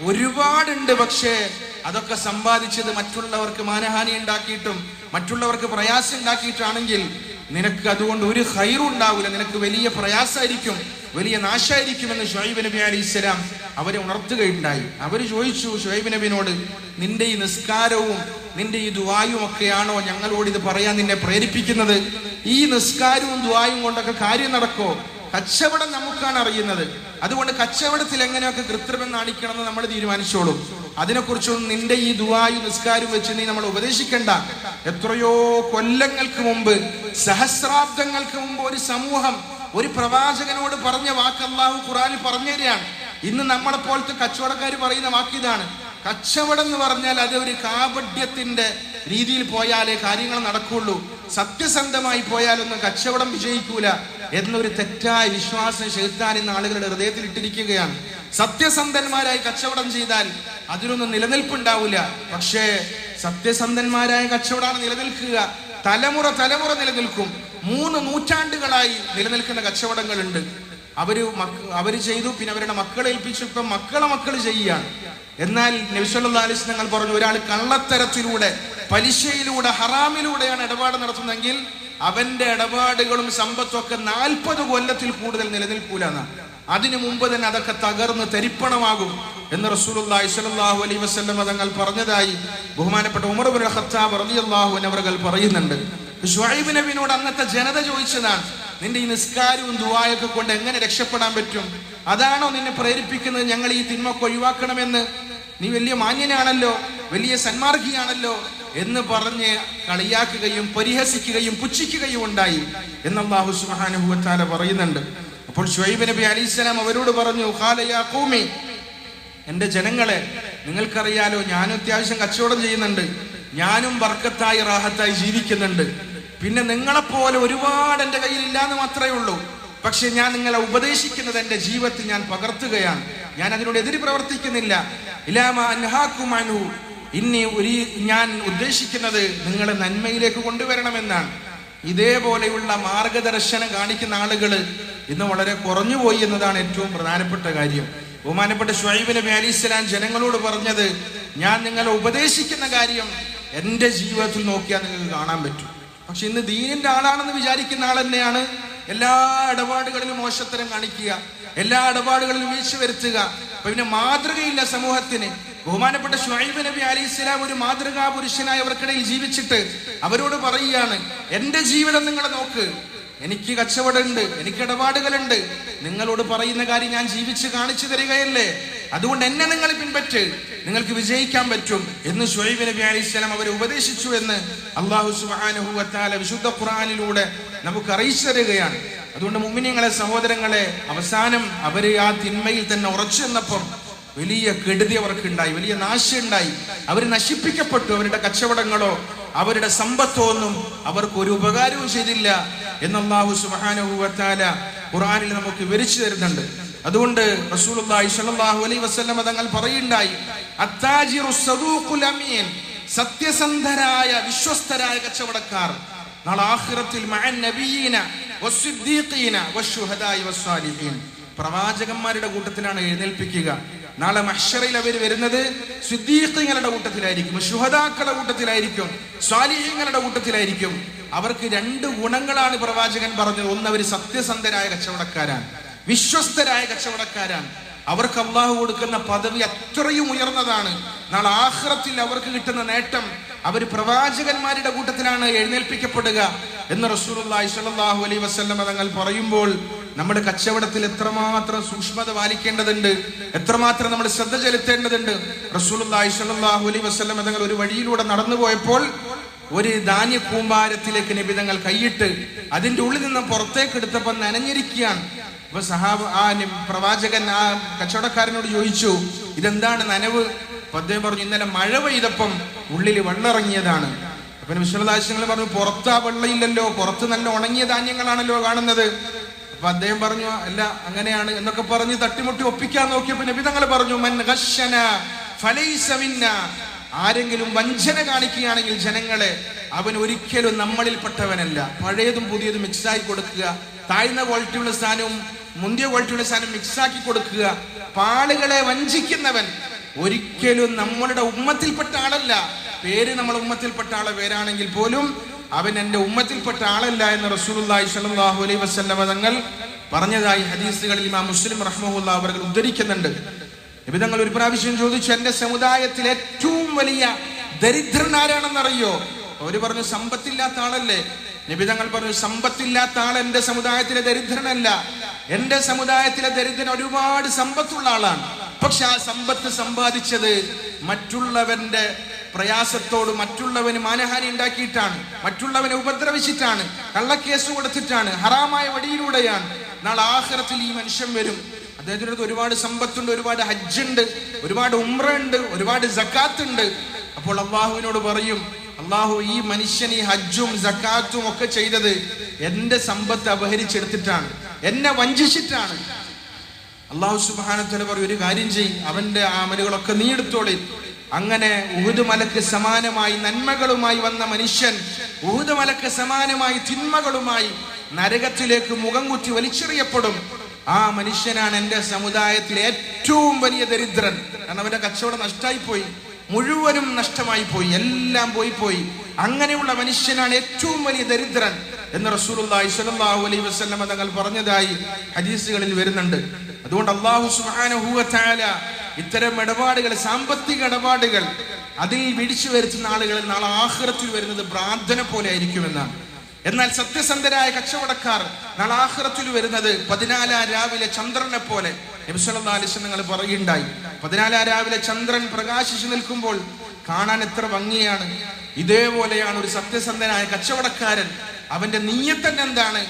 ഒരുപാടുണ്ട് പക്ഷേ അതൊക്കെ സമ്പാദിച്ചത് മറ്റുള്ളവർക്ക് മാനഹാനി ഉണ്ടാക്കിയിട്ടും മറ്റുള്ളവർക്ക് പ്രയാസം ഉണ്ടാക്കിയിട്ടാണെങ്കിൽ നിനക്ക് അതുകൊണ്ട് ഒരു ഹൈറും ഉണ്ടാവില്ല നിനക്ക് വലിയ പ്രയാസമായിരിക്കും വലിയ നാശമായിരിക്കുമെന്ന് ഷുഹൈബ് നബി അലി ഇസ്ലാം അവരെ ഉണർത്തുകയുണ്ടായി. അവർ ചോദിച്ചു ഷുഹൈബ് നബിനോട് നിന്റെ ഈ നിസ്കാരവും നിന്റെ ഈ ദുവായും ഒക്കെയാണോ ഞങ്ങളോട് ഇത് പറയാൻ നിന്നെ പ്രേരിപ്പിക്കുന്നത്? ഈ നിസ്കാരവും ദുവായും കൊണ്ടൊക്കെ കാര്യം നടക്കോ? കച്ചവടം നമുക്കാണ് അറിയുന്നത്. അതുകൊണ്ട് കച്ചവടത്തിൽ എങ്ങനെയൊക്കെ കൃത്രിമം കാണിക്കണമെന്ന് നമ്മൾ തീരുമാനിച്ചോളും. അതിനെക്കുറിച്ചൊന്നും നിന്റെ ഈ ദുവായും നിസ്കാരം വെച്ച് നീ നമ്മൾ ഉപദേശിക്കണ്ട. എത്രയോ കൊല്ലങ്ങൾക്ക് മുമ്പ് സഹസ്രാബ്ദങ്ങൾക്ക് മുമ്പ് ഒരു സമൂഹം ഒരു പ്രവാചകനോട് പറഞ്ഞ വാക്ക് അള്ളാഹു ഖുറാനിൽ പറഞ്ഞു തരികയാണ് ഇന്ന് നമ്മളെ പോലത്തെ കച്ചവടക്കാർ പറയുന്ന വാക്കിതാണ് കച്ചവടം എന്ന് പറഞ്ഞാൽ അത് ഒരു കാപഡ്യത്തിന്റെ രീതിയിൽ പോയാലേ കാര്യങ്ങൾ നടക്കുള്ളൂ സത്യസന്ധമായി പോയാലൊന്നും കച്ചവടം വിജയിക്കൂല എന്നൊരു തെറ്റായ വിശ്വാസം ചെലുത്താൻ ഇന്ന് ആളുകളുടെ ഹൃദയത്തിൽ ഇട്ടിരിക്കുകയാണ്. സത്യസന്ധന്മാരായി കച്ചവടം ചെയ്താൽ അതിനൊന്നും നിലനിൽപ്പുണ്ടാവില്ല. പക്ഷേ സത്യസന്ധന്മാരായ കച്ചവടമാണ് നിലനിൽക്കുക. തലമുറ തലമുറ നിലനിൽക്കും. മൂന്ന് നൂറ്റാണ്ടുകളായി നിലനിൽക്കുന്ന കച്ചവടങ്ങളുണ്ട്. മക്ക- അവർ ചെയ്തു പിന്നെ അവരുടെ മക്കളെ ഏൽപ്പിച്ചു. ഇപ്പം മക്കളെ മക്കൾ ചെയ്യുകയാണ്. എന്നാൽ നബിസല്ലാ അലിസ് ഞങ്ങൾ പറഞ്ഞു ഒരാൾ കള്ളത്തരത്തിലൂടെ പലിശയിലൂടെ ഹറാമിലൂടെയാണ് ഇടപാട് നടത്തുന്നതെങ്കിൽ അവന്റെ ഇടപാടുകളും സമ്പത്തും ഒക്കെ നാൽപ്പത് കൊല്ലത്തിൽ കൂടുതൽ നിലനിൽക്കൂല അതിനു മുമ്പ് തന്നെ അതൊക്കെ തകർന്ന് തരിപ്പണമാകും എന്ന് റസൂലുള്ളാഹി സ്വല്ലല്ലാഹു അലൈഹി വസല്ലം തങ്ങൾ പറഞ്ഞതായി ബഹുമാനപ്പെട്ട ഉമർ ബിൻ ഖത്താബ് റളിയല്ലാഹു അൻഹു അവർ പറയുന്നുണ്ട്. ഷുഐബ് നബിനോട് അന്നത്തെ ജനത ചോദിച്ചതാണ് നിന്റെ ഈ നിസ്കാരവും ദുആയൊക്കെ കൊണ്ട് എങ്ങനെ രക്ഷപ്പെടാൻ പറ്റും? അതാണോ നിന്നെ പ്രേരിപ്പിക്കുന്നത്? ഞങ്ങൾ ഈ തിന്മ ഒഴിവാക്കണമെന്ന്. നീ വലിയ മാന്യനാണല്ലോ വലിയ സന്മാർഗിയാണല്ലോ എന്ന് പറഞ്ഞ് കളിയാക്കുകയും പരിഹസിക്കുകയും പുച്ഛിക്കുകയും ഉണ്ടായി. എന്ന് വ തആല പറയുന്നുണ്ട്. അപ്പോൾ ഷുഹൈബ് നബി അലൈഹിസ്സലാം അവരോട് പറഞ്ഞു ഖാല യാ ഖൗമി എന്റെ ജനങ്ങളെ നിങ്ങൾക്കറിയാലോ ഞാനും അത്യാവശ്യം കച്ചവടം ചെയ്യുന്നുണ്ട്. ഞാനും ബർക്കത്തായി റാഹത്തായി ജീവിക്കുന്നുണ്ട്. പിന്നെ നിങ്ങളെപ്പോലെ ഒരുപാട് എന്റെ കയ്യിൽ ഇല്ലാന്ന് മാത്രമേ ഉള്ളൂ. പക്ഷെ ഞാൻ നിങ്ങളെ ഉപദേശിക്കുന്നത് എന്റെ ജീവിതത്തിൽ ഞാൻ പകർത്തുകയാണ്. ഞാൻ അതിനോട് എതിര് പ്രവർത്തിക്കുന്നില്ല. ഇലാമ അൻഹാക്കും അൻഹു ഇനി ഒരു ഞാൻ ഉദ്ദേശിക്കുന്നത് നിങ്ങളെ നന്മയിലേക്ക് കൊണ്ടുവരണമെന്നാണ്. ഇതേപോലെയുള്ള മാർഗദർശനം കാണിക്കുന്ന ആളുകൾ ഇന്ന് വളരെ കുറഞ്ഞു പോയി എന്നതാണ് ഏറ്റവും പ്രധാനപ്പെട്ട കാര്യം. ബഹുമാനപ്പെട്ട ഷുഹൈബ് നബി അലി ഇസ്ലാം ജനങ്ങളോട് പറഞ്ഞത് ഞാൻ നിങ്ങളെ ഉപദേശിക്കുന്ന കാര്യം എന്റെ ജീവിതത്തിൽ നോക്കിയാൽ നിങ്ങൾക്ക് കാണാൻ പറ്റും. പക്ഷെ ഇന്ന് ദീനിന്റെ ആളാണെന്ന് വിചാരിക്കുന്ന ആൾ തന്നെയാണ് എല്ലാ ഇടപാടുകളിലും മോശത്തരം കാണിക്കുക എല്ലാ ഇടപാടുകളിലും വീഴ്ച വരുത്തുക. പിന്നെ മാതൃകയില്ല സമൂഹത്തിന്. ബഹുമാനപ്പെട്ട ഷുഹൈബ് നബി അലി ഇസ്ലാം ഒരു മാതൃകാ പുരുഷനായി അവർക്കിടയിൽ ജീവിച്ചിട്ട് അവരോട് പറയുകയാണ് എന്റെ ജീവിതം നിങ്ങളെ നോക്ക്. എനിക്ക് കച്ചവടമുണ്ട് എനിക്ക് ഇടപാടുകളുണ്ട്. നിങ്ങളോട് പറയുന്ന കാര്യം ഞാൻ ജീവിച്ച് കാണിച്ചു തരികയല്ലേ? അതുകൊണ്ട് എന്നെ നിങ്ങൾ പിൻപറ്റ് നിങ്ങൾക്ക് വിജയിക്കാൻ പറ്റും എന്ന് ഷുഹൈബ് നബി അലൈഹി അവരെ ഉപദേശിച്ചു എന്ന് അള്ളാഹു സുബ്ഹാനഹു വത്താല വിശുദ്ധ ഖുറാനിലൂടെ നമുക്ക് അറിയിച്ചു തരികയാണ്. അതുകൊണ്ട് മുമ്മിനിങ്ങളെ സഹോദരങ്ങളെ അവസാനം അവർ ആ തിന്മയിൽ തന്നെ ഉറച്ചു നിന്നപ്പം വലിയ കെടുതി അവർക്കുണ്ടായി വലിയ നാശം ഉണ്ടായി അവർ നശിപ്പിക്കപ്പെട്ടു അവരുടെ കച്ചവടങ്ങളോ അവരുടെ സമ്പത്തോ ഒന്നും അവർക്ക് ഒരു ഉപകാരവും ചെയ്തില്ല. എന്ന് അള്ളാഹു ഖുറാനിൽ നമുക്ക് വിവരിച്ചു തരുന്നുണ്ട്. അതുകൊണ്ട് റസൂലുള്ളാഹി സ്വല്ലല്ലാഹു അലൈഹി വസല്ലം തങ്ങൾ പറയുണ്ടായി അമീൻ സത്യസന്ധരായ വിശ്വസ്തരായ കച്ചവടക്കാർ. ആഖിറത്തിൽ വസ്സാലിഹീൻ പ്രവാചകന്മാരുടെ കൂട്ടത്തിലാണ് എഴുന്നേൽപ്പിക്കുക. നാളെ മഹ്ഷറയിൽ അവർ വരുന്നത് സിദ്ദീഖങ്ങളുടെ കൂട്ടത്തിലായിരിക്കും ശുഹദാക്കളുടെ കൂട്ടത്തിലായിരിക്കും സ്വാലിഹ്യങ്ങളുടെ കൂട്ടത്തിലായിരിക്കും. അവർക്ക് രണ്ട് ഗുണങ്ങളാണ് പ്രവാചകൻ പറഞ്ഞത്. ഒന്ന് അവർ സത്യസന്ധരായ കച്ചവടക്കാരാണ് വിശ്വസ്തരായ കച്ചവടക്കാരാണ്. അവർക്ക് അള്ളാഹു കൊടുക്കുന്ന പദവി അത്രയും ഉയർന്നതാണ്. നാളെ ആഹ്റത്തിൽ അവർക്ക് കിട്ടുന്ന നേട്ടം അവർ പ്രവാചകന്മാരുടെ കൂട്ടത്തിലാണ് എഴുന്നേൽപ്പിക്കപ്പെടുക എന്ന് സ്വല്ലല്ലാഹു അലൈഹി വസല്ലം തങ്ങൾ പറയുമ്പോൾ നമ്മുടെ കച്ചവടത്തിൽ എത്രമാത്രം സൂക്ഷ്മത പാലിക്കേണ്ടതുണ്ട്? എത്രമാത്രം നമ്മൾ ശ്രദ്ധ ചെലുത്തേണ്ടതുണ്ട്? സ്വല്ലല്ലാഹു അലൈഹി വസല്ലം തങ്ങൾ ഒരു വഴിയിലൂടെ നടന്നു പോയപ്പോൾ ഒരു ധാന്യ കൂമ്പാരത്തിലേക്ക് നിബിതങ്ങൾ കൈയിട്ട് അതിന്റെ ഉള്ളിൽ നിന്ന് പുറത്തേക്ക് എടുത്തപ്പോൾ നനഞ്ഞിരിക്കുകയാണ്. അപ്പൊ സഹാബ് ആ പ്രവാചകൻ ആ കച്ചവടക്കാരനോട് ചോദിച്ചു ഇതെന്താണ് നനവ്? അദ്ദേഹം പറഞ്ഞു ഇന്നലെ മഴ പെയ്തപ്പം ഉള്ളിൽ വെള്ളിറങ്ങിയതാണ് അപ്പൊ വിശ്വദാശങ്ങൾ പറഞ്ഞു പുറത്ത് ആ വെള്ളമില്ലല്ലോ പുറത്ത് നല്ല ഉണങ്ങിയ ധാന്യങ്ങളാണല്ലോ കാണുന്നത്. അപ്പൊ അദ്ദേഹം പറഞ്ഞു അല്ല അങ്ങനെയാണ് എന്നൊക്കെ പറഞ്ഞ് തട്ടിമുട്ടി ഒപ്പിക്കാൻ നോക്കിയപ്പോ നബി തങ്ങൾ പറഞ്ഞു മൻ ഘശന ഫലൈസ മിന്ന. ആരെങ്കിലും വഞ്ചന കാണിക്കുകയാണെങ്കിൽ ജനങ്ങളെ അവൻ ഒരിക്കലും നമ്മളിൽപ്പെട്ടവനല്ല. പഴയതും പുതിയതും മിക്സായി കൊടുക്കുക. താഴ്ന്ന ക്വാളിറ്റിയുള്ള സ്ഥാനവും മുന്തിയ ക്വാളിറ്റിയുള്ള സ്ഥാനം മിക്സാക്കി കൊടുക്കുക. പാളുകളെ വഞ്ചിക്കുന്നവൻ ഒരിക്കലും നമ്മളുടെ ഉമ്മത്തിൽപ്പെട്ട ആളല്ല. പേര് നമ്മൾ ഉമ്മത്തിൽപ്പെട്ട ആളെ പേരാണെങ്കിൽ പോലും അവൻ എന്റെ ഉമ്മത്തിൽപ്പെട്ട ആളല്ല എന്ന് റസൂലുള്ളാഹി സ്വല്ലല്ലാഹു അലൈഹി വസല്ലമ തങ്ങൾ പറഞ്ഞതായി ഹദീസുകളിൽ ഇമാം മുസ്ലിം റഹ്മുല്ല അവർ ഉദ്ധരിക്കുന്നുണ്ട്. നിബിതങ്ങൾ ഒരു പ്രാവശ്യം ചോദിച്ചു എന്റെ സമുദായത്തിൽ ഏറ്റവും വലിയ ദരിദ്രൻ ആരാണെന്നറിയോ? അവർ പറഞ്ഞു സമ്പത്തില്ലാത്ത ആളല്ലേ. നിബിതങ്ങൾ പറഞ്ഞു സമ്പത്തില്ലാത്ത ആൾ എന്റെ സമുദായത്തിലെ ദരിദ്രനല്ല. എന്റെ സമുദായത്തിലെ ദരിദ്രൻ ഒരുപാട് സമ്പത്തുള്ള ആളാണ്. പക്ഷെ ആ സമ്പത്ത് സമ്പാദിച്ചത് മറ്റുള്ളവന്റെ പ്രയാസത്തോട് മറ്റുള്ളവന് മാനഹാനി ഉണ്ടാക്കിയിട്ടാണ് മറ്റുള്ളവനെ ഉപദ്രവിച്ചിട്ടാണ് കള്ളക്കേസ് കൊടുത്തിട്ടാണ് ഹറാമായ വഴിയിലൂടെയാണ്. നാളെ ആഹ്റത്തിൽ ഈ മനുഷ്യൻ വരും. അദ്ദേഹത്തിന്റെ അടുത്ത് ഒരുപാട് സമ്പത്തുണ്ട് ഒരുപാട് ഹജ്ജുണ്ട് ഒരുപാട് ഉമ്ര ഉണ്ട് ഒരുപാട് ജക്കാത്ത് ഉണ്ട് അപ്പോൾ അള്ളാഹുവിനോട് പറയും അള്ളാഹു ഈ മനുഷ്യൻ ഈ ഹജ്ജും ജക്കാത്തും ഒക്കെ ചെയ്തത് എന്റെ സമ്പത്ത് അപഹരിച്ചെടുത്തിട്ടാണ് എന്നെ വഞ്ചിച്ചിട്ടാണ്. അള്ളാഹു സുബാനത്തല പറയും ഒരു കാര്യം ചെയ്യും അവന്റെ ആമലുകളൊക്കെ നീ അങ്ങനെ ഉഹുദ് മലക്ക് സമാനമായി നന്മകളുമായി വന്ന മനുഷ്യൻ ഉഹുദ് മലക്ക് സമാനമായി തിന്മകളുമായി നരകത്തിലേക്ക് മുഖം കുത്തി വലിച്ചെറിയപ്പെടും. ആ മനുഷ്യനാണ് എന്റെ സമുദായത്തിലെ ഏറ്റവും വലിയ ദരിദ്രൻ. കാരണം അവന്റെ കച്ചവടം നഷ്ടമായി പോയി മുഴുവനും നഷ്ടമായി പോയി എല്ലാം പോയി പോയി അങ്ങനെയുള്ള മനുഷ്യനാണ് ഏറ്റവും വലിയ ദരിദ്രൻ. എന്ന് റസൂലുള്ളാഹി സ്വല്ലല്ലാഹു അലൈഹി തങ്ങൾ പറഞ്ഞതായി ഹദീസുകളിൽ വരുന്നുണ്ട്. അതുകൊണ്ട് അള്ളാഹു സുബ്ഹാനഹു വ തആല ഇത്തരം ഇടപാടുകൾ സാമ്പത്തിക ഇടപാടുകൾ അതിൽ വിടിച്ചു വരുത്തുന്ന ആളുകൾ നാളെ ആഹ്റത്തിൽ വരുന്നത് പ്രാർത്ഥന പോലെ ആയിരിക്കുമെന്നാണ്. എന്നാൽ സത്യസന്ധരായ കച്ചവടക്കാർ നാളെ ആഖിറത്തിൽ വരുന്നത് പതിനാലാം രാവിലെ ചന്ദ്രനെ പോലെ നിങ്ങൾ പറയുണ്ടായി പതിനാലാം രാവിലെ ചന്ദ്രൻ പ്രകാശിച്ചു നിൽക്കുമ്പോൾ കാണാൻ എത്ര ഭംഗിയാണ്. ഇതേപോലെയാണ് ഒരു സത്യസന്ധനായ കച്ചവടക്കാരൻ അവന്റെ നീയത്തന്നെ എന്താണ്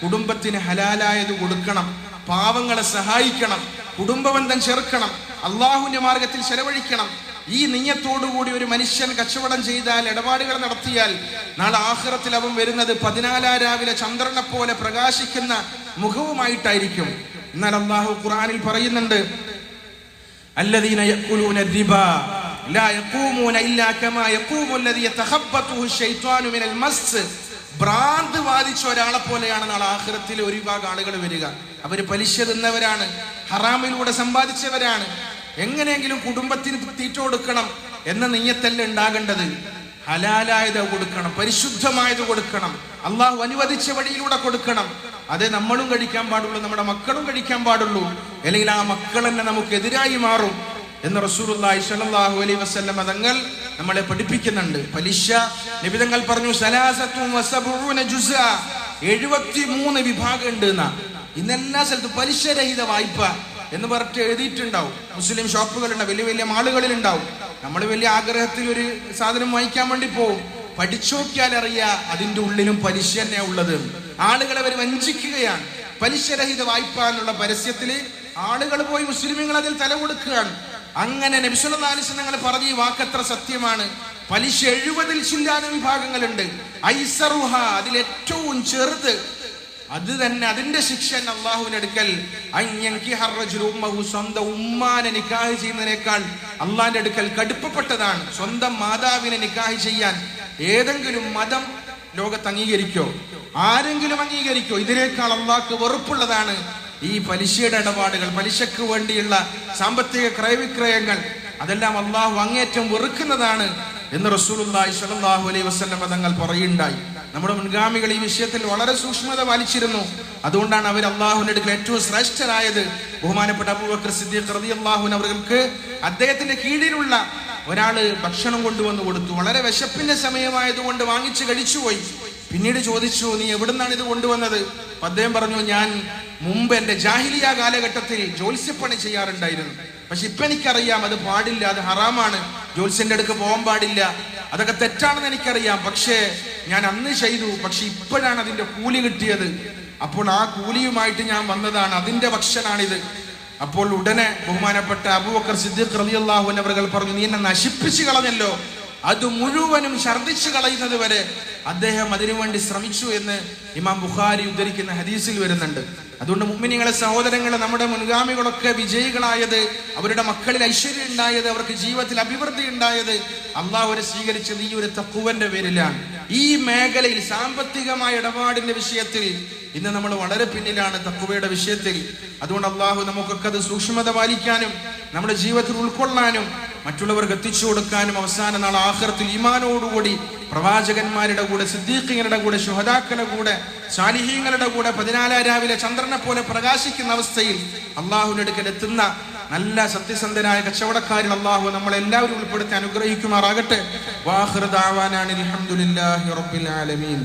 കുടുംബത്തിന് ഹലാലായത് കൊടുക്കണം പാവങ്ങളെ സഹായിക്കണം കുടുംബബന്ധം ചേർക്കണം അള്ളാഹുവിന്റെ മാർഗത്തിൽ ചെലവഴിക്കണം ഈ നീയത്തോടുകൂടി ഒരു മനുഷ്യൻ കച്ചവടം ചെയ്താൽ ഇടപാടുകൾ നടത്തിയാൽ നാളെ ആഹ്റത്തിൽ അവൻ വരുന്നത് പതിനാലാം രാവിലെ ചന്ദ്രനെ പോലെ പ്രകാശിക്കുന്ന മുഖവുമായിട്ടായിരിക്കും എന്നാൽ അള്ളാഹു ഖുർആനിൽ പറയുന്നുണ്ട് الذين يأكلون الربا لا يقومون إلا كما يقوم الذي يتخبطه الشيطان من المس ഭ്രാന്ത് ബാധിച്ച ഒരാളെ പോലെയാണ് നാളെ ആഹ്റത്തിൽ ഒരുപാട് ആളുകൾ വരിക. അവർ പലിശ തിന്നവരാണ് ഹറാമിലൂടെ സമ്പാദിച്ചവരാണ്. എങ്ങനെയെങ്കിലും കുടുംബത്തിന് തീറ്റ കൊടുക്കണം എന്ന നെയ്യത്തല്ല ഉണ്ടാകേണ്ടത്. ഹലാലായത് കൊടുക്കണം പരിശുദ്ധമായത് കൊടുക്കണം. അള്ളാഹു അനുവദിച്ച വഴിയിലൂടെ കൊടുക്കണം. അതേ നമ്മളും കഴിക്കാൻ പാടുള്ളൂ നമ്മുടെ മക്കളും കഴിക്കാൻ പാടുള്ളൂ. അല്ലെങ്കിൽ ആ മക്കൾ തന്നെ നമുക്ക് എതിരായി മാറും. എന്ന് റസൂലുള്ളാഹി സ്വല്ലല്ലാഹു അലൈഹി വസല്ലം തങ്ങൾ നമ്മളെ പഠിപ്പിക്കുന്നുണ്ട്. പലിശ നിബിതങ്ങൾ പറഞ്ഞു സലാസത്തും വസബൂന ജുസ്അ. 73 വിഭാഗം ഉണ്ട് എന്നാ. ഇന്നെല്ലാ സ്ഥലത്തും പലിശരഹിത വായ്പ എന്ന് പറഞ്ഞിട്ട് എഴുതിയിട്ടുണ്ടാവും. മുസ്ലിം ഷോപ്പുകളുണ്ട് വലിയ വലിയ മാളുകളിൽ ഉണ്ടാവും നമ്മൾ വലിയ ആഗ്രഹത്തിൽ ഒരു സാധനം വാങ്ങിക്കാൻ വേണ്ടി പോവും. പഠിച്ചോക്കിയാൽ അറിയാ അതിന്റെ ഉള്ളിലും പലിശ തന്നെ ഉള്ളത്. ആളുകളെ അവർ വഞ്ചിക്കുകയാണ്. പലിശരഹിത വായ്പ എന്നുള്ള പരസ്യത്തിൽ ആളുകൾ പോയി മുസ്ലിമുകൾ അതിൽ തല കൊടുക്കുകയാണ്. അങ്ങനെ നബിസുല്ലാലിസ് നിങ്ങൾ പറഞ്ഞ ഈ വാക്കത്ര സത്യമാണ്? പലിശ എഴുപതിൽ ചില്ലാന വിഭാഗങ്ങളുണ്ട്. ഐസറുഹ അതിൽ ഏറ്റവും ചെറുത്. അത് തന്നെ അതിന്റെ ശിക്ഷ ഉമ്മഹു സ്വന്തം ഉമ്മാനെ നിക്കാഹ് ചെയ്യുന്നതിനേക്കാൾ അള്ളാഹിന്റെ അടുക്കൽ കടുപ്പപ്പെട്ടതാണ്. സ്വന്തം മാതാവിനെ നിക്കാഹ് ചെയ്യാൻ ഏതെങ്കിലും മതം ലോകത്ത് അംഗീകരിക്കോ? ആരെങ്കിലും അംഗീകരിക്കോ? ഇതിനേക്കാൾ അള്ളാഹ്ക്ക് വെറുപ്പുള്ളതാണ്. ഈ പലിശയുടെ ഇടപാടുകൾ പലിശക്ക് വേണ്ടിയുള്ള സാമ്പത്തിക ക്രയവിക്രയങ്ങൾ അതെല്ലാം അള്ളാഹു അങ്ങേറ്റം വെറുക്കുന്നതാണ് എന്ന് റസൂലുള്ളാഹി സലാഹു അലൈഹി വസ്ലം തങ്ങൾ പറയുണ്ടായി. നമ്മുടെ മുൻഗാമികൾ ഈ വിഷയത്തിൽ വളരെ സൂക്ഷ്മത പാലിച്ചിരുന്നു. അതുകൊണ്ടാണ് അവർ അള്ളാഹുവിന്റെ അടുക്കൽ ഏറ്റവും ശ്രേഷ്ഠരായത്. ബഹുമാനപ്പെട്ട അബൂബക്കർ സിദ്ദീഖ് റതി അള്ളാഹുവിൻ അവർക്ക് അദ്ദേഹത്തിന്റെ കീഴിലുള്ള ഒരാൾ ഭക്ഷണം കൊണ്ടുവന്ന് കൊടുത്തു. വളരെ വിശപ്പിന്റെ സമയമായതുകൊണ്ട് വാങ്ങിച്ച് കഴിച്ചുപോയി. പിന്നീട് ചോദിച്ചു നീ എവിടുന്നാണ് ഇത് കൊണ്ടുവന്നത്? അദ്ദേഹം പറഞ്ഞു ഞാൻ മുമ്പ് എന്റെ ജാഹിലിയ കാലഘട്ടത്തിൽ ജോത്സ്യപ്പണി ചെയ്യാറുണ്ടായിരുന്നു. പക്ഷെ ഇപ്പൊ എനിക്കറിയാം അത് പാടില്ല അത് ഹറാമാണ്. ജോത്സ്യന്റെ അടുക്ക് പോകാൻ പാടില്ല. അതൊക്കെ തെറ്റാണെന്ന് എനിക്കറിയാം. പക്ഷേ ഞാൻ അന്ന് ചെയ്തു. പക്ഷെ ഇപ്പോഴാണ് അതിന്റെ കൂലി കിട്ടിയത്. അപ്പോൾ ആ കൂലിയുമായിട്ട് ഞാൻ വന്നതാണ്. അതിന്റെ ഭക്ഷണാണിത്. അപ്പോൾ ഉടനെ ബഹുമാനപ്പെട്ട അബൂബക്കർ സിദ്ദീഖ് റളിയല്ലാഹു അവർ പറഞ്ഞു നീ എന്നെ നശിപ്പിച്ചു കളഞ്ഞല്ലോ. അത് മുഴുവനും ഛർദ്ദിച്ചു കളയുന്നത് വരെ അദ്ദേഹം അതിനുവേണ്ടി ശ്രമിച്ചു എന്ന് ഇമാം ബുഖാരി ഉദ്ധരിക്കുന്ന ഹദീസിൽ വരുന്നുണ്ട്. അതുകൊണ്ട് മുമ്മിനികളെ സഹോദരങ്ങളെ നമ്മുടെ മുൻഗാമികളൊക്കെ വിജയികളായത് അവരുടെ മക്കളിൽ ഐശ്വര്യം ഉണ്ടായത് അവർക്ക് ജീവിതത്തിൽ അഭിവൃദ്ധി ഉണ്ടായത് അള്ളാഹുരെ സ്വീകരിച്ചത് ഈ ഒരു തക്കുവന്റെ പേരിലാണ്. ഈ മേഖലയിൽ സാമ്പത്തികമായ ഇടപാടിന്റെ വിഷയത്തിൽ ഇന്ന് നമ്മൾ വളരെ പിന്നിലാണ് തക്കുവയുടെ വിഷയത്തിൽ. അതുകൊണ്ട് അള്ളാഹു നമുക്കൊക്കെ അത് സൂക്ഷ്മത പാലിക്കാനും നമ്മുടെ ജീവിതത്തിൽ ഉൾക്കൊള്ളാനും മറ്റുള്ളവർക്ക് എത്തിച്ചു കൊടുക്കാനും അവസാന നാൾ ആഹ്റത്തിൽ ഈമാനോടുകൂടി പ്രവാചകന്മാരുടെ കൂടെ സിദ്ദീഖിങ്ങളുടെ കൂടെ ശുഹദാക്കളുടെ കൂടെ സാലിഹീങ്ങളുടെ കൂടെ പതിനാലാം രാവിലെ ചന്ദ്രനെ പോലെ പ്രകാശിക്കുന്ന അവസ്ഥയിൽ അള്ളാഹുവിനെടുക്കൽ എത്തുന്ന നല്ല സത്യസന്ധനായ കച്ചവടക്കാരിൽ അള്ളാഹു നമ്മളെല്ലാവരും ഉൾപ്പെടുത്തി അനുഗ്രഹിക്കുമാറാകട്ടെ. വാഹൃദാവാനാണ് അലഹമുല്ലാഹി റബ്ബിൽ ആലമീൻ.